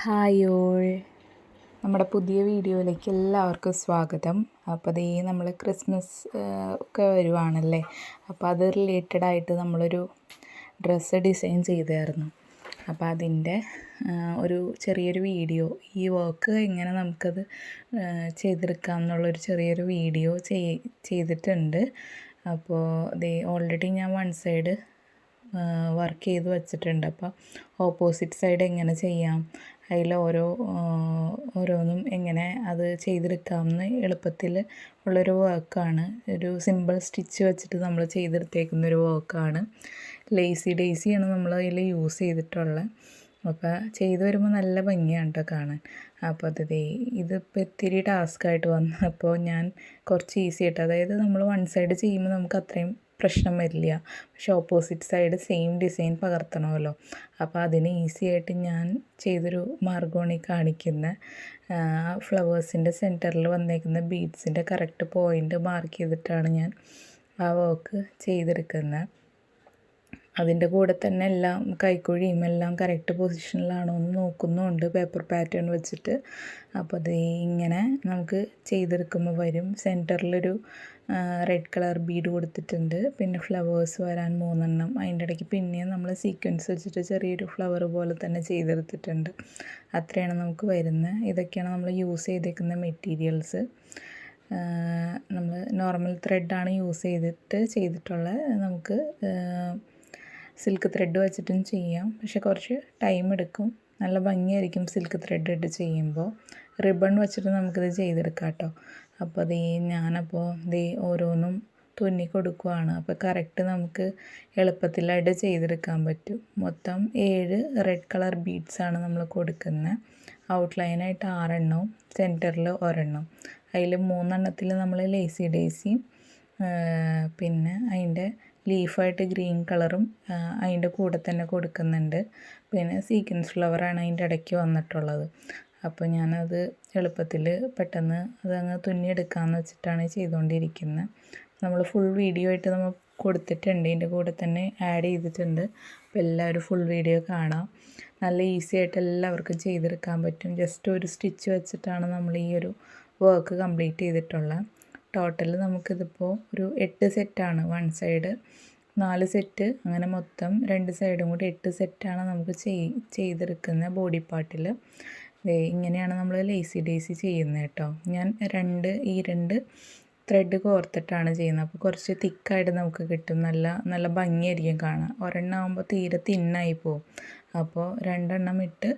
Hi all. നമ്മുടെ പുതിയ വീഡിയോയിലേക്ക് എല്ലാവർക്കും സ്വാഗതം. അപ്പോൾ അതേ നമ്മൾ ക്രിസ്മസ് ഒക്കെ വരുവാണല്ലേ? അപ്പോൾ അത് റിലേറ്റഡ് ആയിട്ട് നമ്മളൊരു ഡ്രസ്സ് ഡിസൈൻ ചെയ്തായിരുന്നു. അപ്പോൾ അതിന്റെ ഒരു ചെറിയൊരു വീഡിയോ ഈ വർക്ക് എങ്ങനെ നമുക്കത് ചെയ്തെടുക്കാം എന്നുള്ളൊരു ചെറിയൊരു വീഡിയോ ചെയ്തിട്ടുണ്ട്. അപ്പോൾ ദേ ഓൾറെഡി ഞാൻ വൺ സൈഡ് വർക്ക് ചെയ്ത് വെച്ചിട്ടുണ്ട്. അപ്പോൾ ഓപ്പോസിറ്റ് സൈഡ് എങ്ങനെ ചെയ്യാം? അതിൽ ഓരോ ഓരോന്നും എങ്ങനെ അത് ചെയ്തെടുക്കാമെന്ന് എളുപ്പത്തിൽ ഉള്ളൊരു വർക്കാണ് ഒരു സിമ്പിൾ സ്റ്റിച്ച് വെച്ചിട്ട് നമ്മൾ ചെയ്തെടുത്തേക്കുന്ന ഒരു വർക്കാണ് ലേസി ഡേസിയാണ് നമ്മൾ അതിൽ യൂസ് ചെയ്തിട്ടുള്ളത് അപ്പോൾ ചെയ്തു വരുമ്പോൾ നല്ല ഭംഗിയാണ് കേട്ടോ കാണാൻ. അപ്പോൾ അത് ഇതിപ്പോൾ ഇത്തിരി ടാസ്ക്കായിട്ട് വന്നപ്പോൾ ഞാൻ കുറച്ച് ഈസി ആയിട്ട് അതായത് നമ്മൾ വൺ സൈഡ് ചെയ്യുമ്പോൾ നമുക്ക് അത്രയും പ്രശ്നം വരില്ല. പക്ഷെ ഓപ്പോസിറ്റ് സൈഡ് സെയിം ഡിസൈൻ പകർത്തണമല്ലോ. അപ്പോൾ അതിന് ഈസി ആയിട്ട് ഞാൻ ചെയ്തൊരു മാർഗമാണ് ഈ കാണിക്കുന്ന. ഫ്ലവേഴ്സിന്റെ സെന്ററിൽ വന്നേക്കുന്ന ബീഡ്സിന്റെ കറക്റ്റ് പോയിന്റ് മാർക്ക് ചെയ്തിട്ടാണ് ഞാൻ ആ വർക്ക് ചെയ്തെടുക്കുന്നത് അതിന്റെ കൂടെ തന്നെ എല്ലാം കൈക്കുഴിയും എല്ലാം കറക്റ്റ് പൊസിഷനിലാണോ എന്ന് നോക്കുന്നുണ്ട്. പേപ്പർ പാറ്റേൺ വെച്ചിട്ട്. അപ്പോൾ അത് ഇങ്ങനെ നമുക്ക് ചെയ്തെടുക്കുമ്പോൾ വരും. സെന്ററിലൊരു റെഡ് കളർ ബീഡ് കൊടുത്തിട്ടുണ്ട്. പിന്നെ ഫ്ലവേഴ്സ് വരാൻ മൂന്നെണ്ണം. അതിന്റെ ഇടയ്ക്ക് പിന്നെയും നമ്മൾ സീക്വൻസ് വെച്ചിട്ട് ചെറിയൊരു ഫ്ലവർ പോലെ തന്നെ ചെയ്തെടുത്തിട്ടുണ്ട്. അത്രയാണ് നമുക്ക് വരുന്നത്. ഇതൊക്കെയാണ് നമ്മൾ യൂസ് ചെയ്തേക്കുന്ന മെറ്റീരിയൽസ് നമ്മൾ നോർമൽ ത്രെഡാണ് യൂസ് ചെയ്തിട്ട് ചെയ്തിട്ടുള്ളത് നമുക്ക് സിൽക്ക് ത്രെഡ് വെച്ചിട്ടും ചെയ്യാം. പക്ഷെ കുറച്ച് ടൈം എടുക്കും. നല്ല ഭംഗിയായിരിക്കും സിൽക്ക് ത്രെഡ് ഇട്ട് ചെയ്യുമ്പോൾ. റിബൺ വെച്ചിട്ട് നമുക്കിത് ചെയ്തെടുക്കാം കേട്ടോ. അപ്പോൾ ദേ ഞാനപ്പോൾ ദേ ഓരോന്നും തുന്നി കൊടുക്കുവാണ്. അപ്പോൾ കറക്റ്റ് നമുക്ക് എളുപ്പത്തിലായിട്ട് ചെയ്തെടുക്കാൻ പറ്റും. മൊത്തം ഏഴ് റെഡ് കളർ ബീഡ്സാണ് നമ്മൾ കൊടുക്കുന്നത്. ഔട്ട്ലൈനായിട്ട് ആറെണ്ണവും സെന്ററിൽ ഒരെണ്ണം. അതിൽ മൂന്നെണ്ണത്തിൽ നമ്മൾ ലേസി ഡേസിയും പിന്നെ അതിന്റെ ലീഫായിട്ട് ഗ്രീൻ കളറും അതിന്റെ കൂടെ തന്നെ കൊടുക്കുന്നുണ്ട്. പിന്നെ സീക്വൻസ് ഫ്ലവറാണ് അതിന്റെ ഇടയ്ക്ക് വന്നിട്ടുള്ളത്. അപ്പോൾ ഞാനത് എളുപ്പത്തിൽ പെട്ടെന്ന് അതങ്ങ് തുന്നിയെടുക്കാമെന്ന് വെച്ചിട്ടാണ് ചെയ്തുകൊണ്ടിരിക്കുന്നത് നമ്മൾ ഫുൾ വീഡിയോ ആയിട്ട് നമ്മൾ കൊടുത്തിട്ടുണ്ട് ഇതിന്റെ കൂടെ തന്നെ ആഡ് ചെയ്തിട്ടുണ്ട്. അപ്പോൾ എല്ലാവരും ഫുൾ വീഡിയോ കാണാം. നല്ല ഈസി ആയിട്ട് എല്ലാവർക്കും ചെയ്തെടുക്കാൻ പറ്റും. ജസ്റ്റ് ഒരു സ്റ്റിച്ച് വെച്ചിട്ടാണ് നമ്മൾ ഈ ഒരു വർക്ക് കംപ്ലീറ്റ് ചെയ്തിട്ടുള്ളത് ടോട്ടൽ നമുക്കിതിപ്പോൾ ഒരു എട്ട് സെറ്റാണ് വൺ സൈഡ് നാല് സെറ്റ് അങ്ങനെ മൊത്തം രണ്ട് സൈഡും കൂടി എട്ട് സെറ്റാണ് നമുക്ക് ചെയ് ചെയ്തെടുക്കുന്ന ബോഡി പാർട്ടിൽ ഇങ്ങനെയാണ് നമ്മൾ ലേസി ഡേസി ചെയ്യുന്നത് കേട്ടോ. ഞാൻ രണ്ട് ഈ രണ്ട് ത്രെഡ് കോർത്തിട്ടാണ് ചെയ്യുന്നത്. അപ്പോൾ കുറച്ച് തിക്കായിട്ട് നമുക്ക് കിട്ടും. നല്ല നല്ല ഭംഗിയായിരിക്കും കാണാൻ. ഒരെണ്ണം ആകുമ്പോൾ തീരെ തിന്നായി പോവും. അപ്പോൾ രണ്ടെണ്ണം ഇട്ട്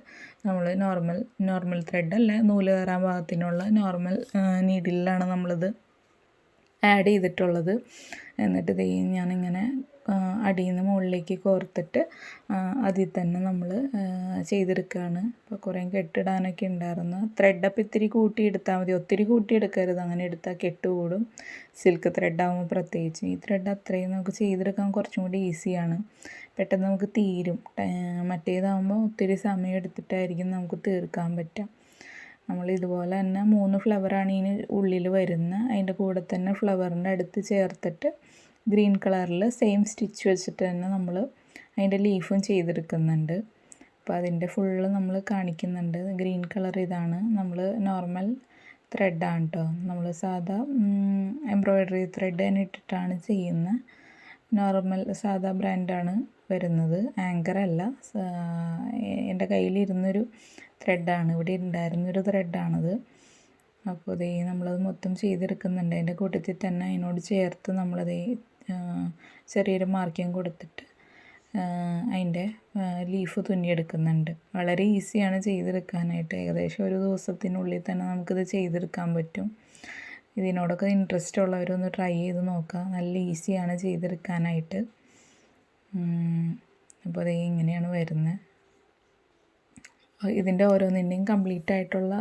നമ്മൾ നോർമൽ നോർമൽ ത്രെഡ് അല്ല നൂൽ കയറാൻ പാകത്തിനുള്ള നോർമൽ നീഡിലാണ് നമ്മളിത് ആഡ് ചെയ്തിട്ടുള്ളത്. എന്നിട്ട് ഇത് ഞാനിങ്ങനെ അടിയിൽ നിന്ന് മുകളിലേക്ക് കോർത്തിട്ട് അതിൽ തന്നെ നമ്മൾ ചെയ്തെടുക്കുകയാണ് അപ്പോൾ കുറേ കെട്ടിടാനൊക്കെ ഉണ്ടായിരുന്നു. ത്രെഡപ്പ് ഇത്തിരി കൂട്ടി എടുത്താൽ മതി. ഒത്തിരി കൂട്ടി എടുക്കരുത് അങ്ങനെ എടുത്താൽ കെട്ടുകൂടും. സിൽക്ക് ത്രെഡാകുമ്പോൾ പ്രത്യേകിച്ച്. ഈ ത്രെഡ് അത്രയും നമുക്ക് ചെയ്തെടുക്കാൻ കുറച്ചും കൂടി ഈസിയാണ് പെട്ടെന്ന് നമുക്ക് തീരും. മറ്റേതാകുമ്പോൾ ഒത്തിരി സമയം എടുത്തിട്ടായിരിക്കും നമുക്ക് തീർക്കാൻ പറ്റുക നമ്മൾ ഇതുപോലെ തന്നെ മൂന്ന് ഫ്ലവറാണ് ഇതിന് ഉള്ളിൽ വരുന്നത് അതിന്റെ കൂടെ തന്നെ ഫ്ലവറിന്റെ അടുത്ത് ചേർത്തിട്ട് ഗ്രീൻ കളറിൽ സെയിം സ്റ്റിച്ച് വെച്ചിട്ട് തന്നെ നമ്മൾ അതിന്റെ ലീഫും ചെയ്തെടുക്കുന്നുണ്ട്. അപ്പോൾ അതിന്റെ ഫുള്ള് നമ്മൾ കാണിക്കുന്നുണ്ട്. ഗ്രീൻ കളർ ഇതാണ്. നമ്മൾ നോർമൽ ത്രെഡാണ് കേട്ടോ നമ്മൾ സാധാ എംബ്രോയ്ഡറി ത്രെഡ് തന്നെ ഇട്ടിട്ടാണ് ചെയ്യുന്നത്. നോർമൽ സാധാ ബ്രാൻഡാണ് വരുന്നത്. ആങ്കർ അല്ല. എന്റെ കയ്യിലിരുന്നൊരു ത്രെഡാണ് ഇവിടെ ഉണ്ടായിരുന്നൊരു ത്രെഡാണത് അപ്പോൾ ഇതേ നമ്മളത് മൊത്തം ചെയ്തെടുക്കുന്നുണ്ട്. അതിന്റെ കൂട്ടത്തിൽ തന്നെ അതിനോട് ചേർത്ത് നമ്മളത് ചെറിയൊരു മാർക്കിങ് കൊടുത്തിട്ട് അതിന്റെ ലീഫ് തുന്നിയെടുക്കുന്നുണ്ട്. വളരെ ഈസിയാണ് ചെയ്തെടുക്കാനായിട്ട്. ഏകദേശം ഒരു ദിവസത്തിനുള്ളിൽ തന്നെ നമുക്കിത് ചെയ്തെടുക്കാൻ പറ്റും. ഇതിനോടൊക്കെ ഇൻട്രസ്റ്റ് ഉള്ളവരൊന്ന് ട്രൈ ചെയ്ത് നോക്കുക. നല്ല ഈസിയാണ് ചെയ്തെടുക്കാനായിട്ട്. അപ്പോൾ അത് ഇങ്ങനെയാണ് വരുന്നത്. ഇതിന്റെ ഓരോന്നിന്റെയും കംപ്ലീറ്റ് ആയിട്ടുള്ള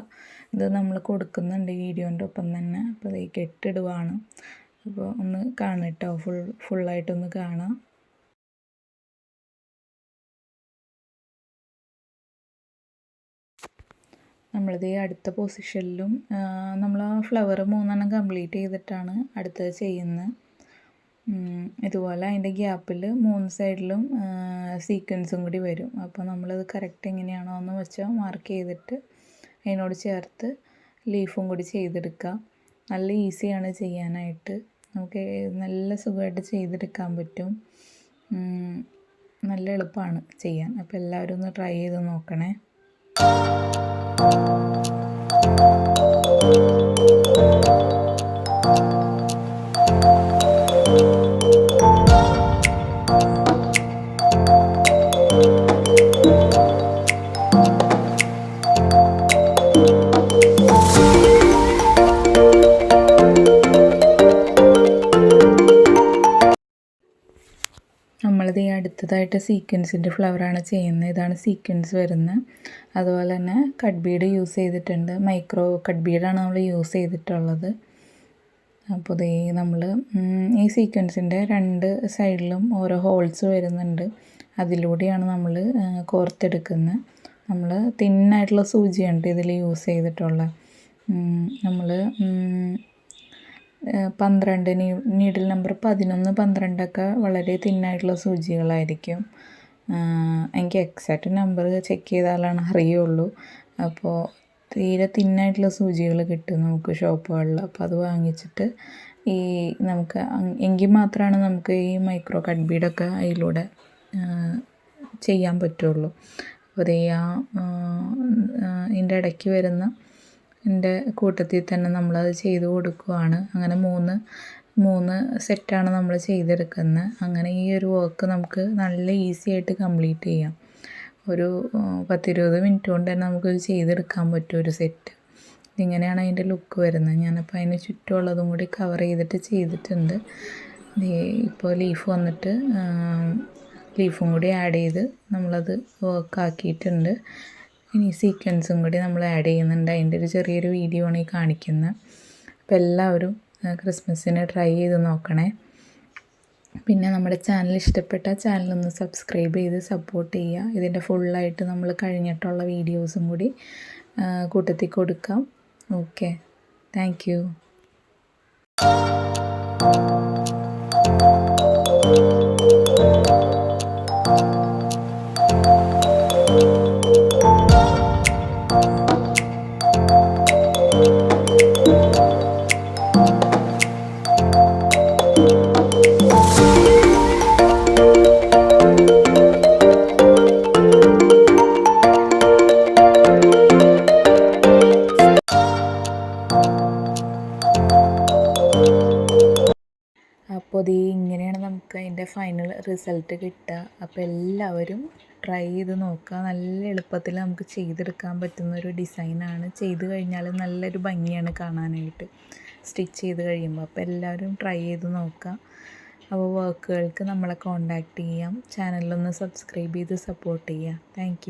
ഇത് നമ്മൾ കൊടുക്കുന്നുണ്ട് വീഡിയോന്റെ ഒപ്പം തന്നെ. അപ്പോൾ അത് കെട്ടിടുവാണ്. അപ്പോൾ ഒന്ന് കാണാം കേട്ടോ ഫുൾ ഫുള്ളായിട്ടൊന്ന് കാണാം. നമ്മളിത് അടുത്ത പൊസിഷനിലും നമ്മൾ ആ ഫ്ലവർ മൂന്നെണ്ണം കംപ്ലീറ്റ് ചെയ്തിട്ടാണ് അടുത്തത് ചെയ്യുന്നത്. ഇതുപോലെ അതിന്റെ ഗ്യാപ്പിൽ മൂന്ന് സൈഡിലും സീക്വൻസും കൂടി വരും. അപ്പോൾ നമ്മളത് കറക്റ്റ് എങ്ങനെയാണോ എന്ന് വെച്ചാൽ മാർക്ക് ചെയ്തിട്ട് അതിനോട് ചേർത്ത് ലീഫും കൂടി ചെയ്തെടുക്കുക നല്ല ഈസിയാണ് ചെയ്യാനായിട്ട്. നമുക്ക് നല്ല സുഖമായിട്ട് ചെയ്തെടുക്കാൻ പറ്റും. നല്ല എളുപ്പമാണ് ചെയ്യാൻ. അപ്പോൾ എല്ലാവരും ഒന്ന് ട്രൈ ചെയ്ത് നോക്കണേ. നമ്മളിത് ഈ അടുത്തതായിട്ട് സീക്വൻസിന്റെ ഫ്ലവറാണ് ചെയ്യുന്നത്. ഇതാണ് സീക്വൻസ് വരുന്നത് അതുപോലെ തന്നെ കട്ട് ബീഡ് യൂസ് ചെയ്തിട്ടുണ്ട്. മൈക്രോ കട്ട് ബീഡാണ് നമ്മൾ യൂസ് ചെയ്തിട്ടുള്ളത്. അപ്പോൾ ഇതേ നമ്മൾ ഈ സീക്വൻസിന്റെ രണ്ട് സൈഡിലും ഓരോ ഹോൾസ് വരുന്നുണ്ട്. അതിലൂടെയാണ് നമ്മൾ കോർത്തെടുക്കുന്നത് നമ്മൾ തിന്നായിട്ടുള്ള സൂചിയുണ്ട് ഇതിൽ യൂസ് ചെയ്തിട്ടുള്ള. നമ്മൾ പന്ത്രണ്ട് നീഡിൽ നമ്പർ പതിനൊന്ന് പന്ത്രണ്ടൊക്കെ വളരെ തിന്നായിട്ടുള്ള സൂചികളായിരിക്കും. എനിക്ക് എക്സാക്റ്റ് നമ്പർ ചെക്ക് ചെയ്താലാണ് അറിയുള്ളൂ. അപ്പോൾ തീരെ തിന്നായിട്ടുള്ള സൂചികൾ കിട്ടും നമുക്ക് ഷോപ്പുകളിൽ. അപ്പോൾ അത് വാങ്ങിച്ചിട്ട് ഈ നമുക്ക് എങ്കിൽ മാത്രമാണ് നമുക്ക് ഈ മൈക്രോ കട്ട് ബീഡൊക്കെ അതിലൂടെ ചെയ്യാൻ പറ്റുള്ളൂ. അപ്പോൾ അതേ ആ ഇതിന്റെ ഇടയ്ക്ക് വരുന്ന എന്റെ കൂട്ടത്തിൽ തന്നെ നമ്മളത് ചെയ്ത് കൊടുക്കുവാണ്. അങ്ങനെ മൂന്ന് മൂന്ന് സെറ്റാണ് നമ്മൾ ചെയ്തെടുക്കുന്നത്. അങ്ങനെ ഈ ഒരു വർക്ക് നമുക്ക് നല്ല ഈസി ആയിട്ട് കംപ്ലീറ്റ് ചെയ്യാം. ഒരു പത്തിരുപത് മിനിറ്റ് കൊണ്ട് തന്നെ നമുക്കത് ചെയ്തെടുക്കാൻ പറ്റും ഒരു സെറ്റ് ഇങ്ങനെയാണ് അതിന്റെ ലുക്ക് വരുന്നത്. ഞാനപ്പോൾ അതിന് ചുറ്റുമുള്ളതും കൂടി കവർ ചെയ്തിട്ട് ചെയ്തിട്ടുണ്ട്. ഇപ്പോൾ ലീഫ് വന്നിട്ട് ലീഫും കൂടി ആഡ് ചെയ്ത് നമ്മളത് വർക്ക് ആക്കിയിട്ടുണ്ട്. ഇനി സീക്വൻസും കൂടി നമ്മൾ ആഡ് ചെയ്യുന്നുണ്ട്. അതിന്റെ ഒരു ചെറിയൊരു വീഡിയോ ആണ് ഈ കാണിക്കുന്നത്. അപ്പോൾ എല്ലാവരും ക്രിസ്മസിന് ട്രൈ ചെയ്ത് നോക്കണേ. പിന്നെ നമ്മുടെ ചാനൽ ഇഷ്ടപ്പെട്ട ചാനലൊന്ന് സബ്സ്ക്രൈബ് ചെയ്ത് സപ്പോർട്ട് ചെയ്യുക. ഇതിന്റെ ഫുള്ളായിട്ട് നമ്മൾ കഴിഞ്ഞിട്ടുള്ള വീഡിയോസും കൂടി കൂട്ടത്തിൽ കൊടുക്കാം. Okay thank you final result കിട്ടുക. അപ്പോൾ എല്ലാവരും ട്രൈ ചെയ്ത് നോക്കുക. നല്ല എളുപ്പത്തിൽ നമുക്ക് ചെയ്തെടുക്കാൻ പറ്റുന്ന ഒരു ഡിസൈനാണ് ചെയ്ത് കഴിഞ്ഞാൽ നല്ലൊരു ഭംഗിയാണ് കാണാനായിട്ട്. സ്റ്റിച്ച് ചെയ്ത് കഴിയുമ്പോൾ. അപ്പോൾ എല്ലാവരും ട്രൈ ചെയ്ത് നോക്കുക. അപ്പോൾ വർക്കുകൾക്ക് നമ്മളെ കോണ്ടാക്ട് ചെയ്യാം. ചാനലൊന്ന് സബ്സ്ക്രൈബ് ചെയ്ത് സപ്പോർട്ട് ചെയ്യുക. താങ്ക്